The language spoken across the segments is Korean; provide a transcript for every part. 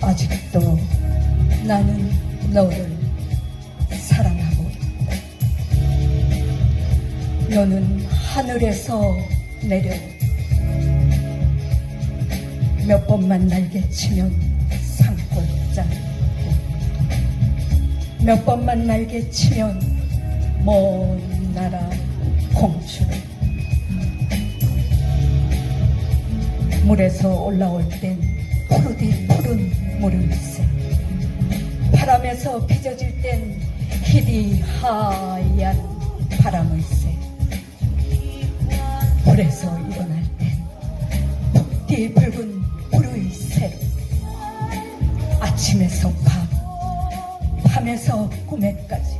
아직도 나는 너를 사랑하고. 너는 하늘에서 내려 몇 번만 날개 치면 산골짜기 몇 번만 날개 치면 먼 나라 공주 물에서 올라올 땐 푸르디 푸른 물을새 바람에서 빚어질 땐 희디 하얀 바람을새 불에서 일어날 땐 붓디 붉은 불의새 아침에서 밤 밤에서 꿈에까지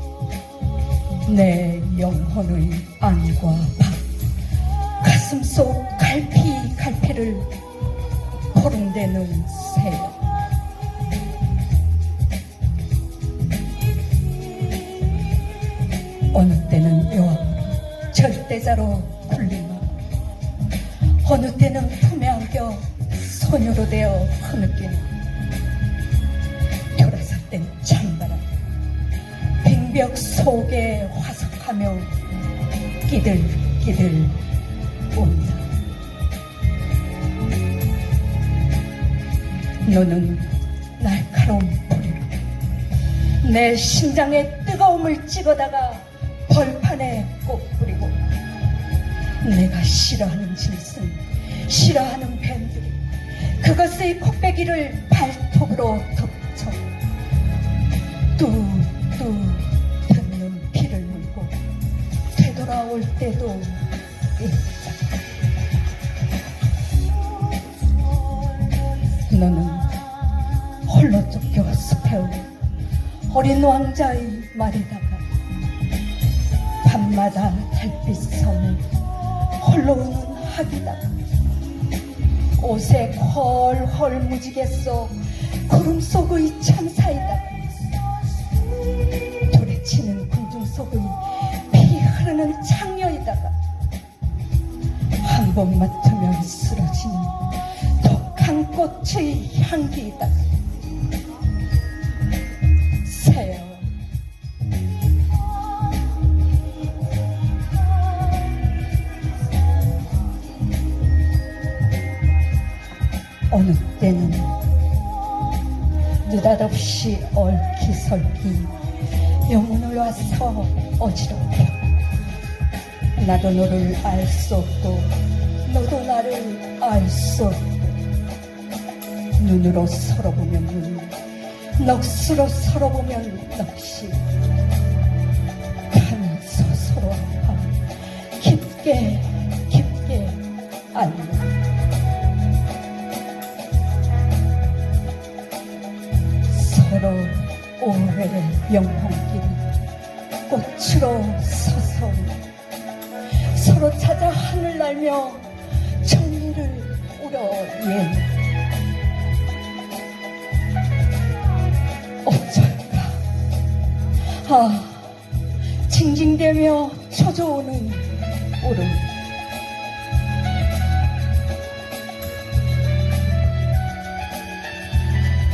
내 영혼의 안과 밤 가슴 속 갈피 갈피를 포롱대는 새요 어느 때는 여왕으로 절대자로 굴리며 어느 때는 품에 안겨 소녀로 되어 흐느끼는 돌아설 땐 찬바람 빙벽 속에 화석하며 끼들끼들 온다 너는 날카로운 뿌리로 내 심장에 뜨거움을 찍어다가 벌판에 꼭 뿌리고 내가 싫어하는 짓은 싫어하는 뱀들이 그것의 콧배기를 발톱으로 덮쳐 뚜뚜 듣는 피를 물고 되돌아올 때도 있다. 너는 홀로 쫓겨 숲에 오른 어린 왕자의 말에다가 밤마다 달빛 섬에 홀로 우는 학이다가 옷에 헐헐 무지개서 구름 속의 천사이다가 도래치는 군중 속의 피 흐르는 창녀이다가 한 번 맡으면 쓰러지는 독한 꽃의 향기이다가 새요 어느 때는 느닷없이 얽히설기 영혼을 와서 어지럽혀 나도 너를 알 수 없고 너도 나를 알 수 없고 눈으로 서로 보면 눈 넋으로 서로 보면 넋이 가면서 서로 아파. 깊게 깊게 알고 서로 오래의 영혼끼리 꽃으로 서서 서로 찾아 하늘 날며 아, 징징대며 쳐져오는 울음.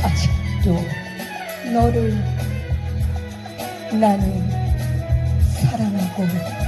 아직도 너를 나는 사랑하고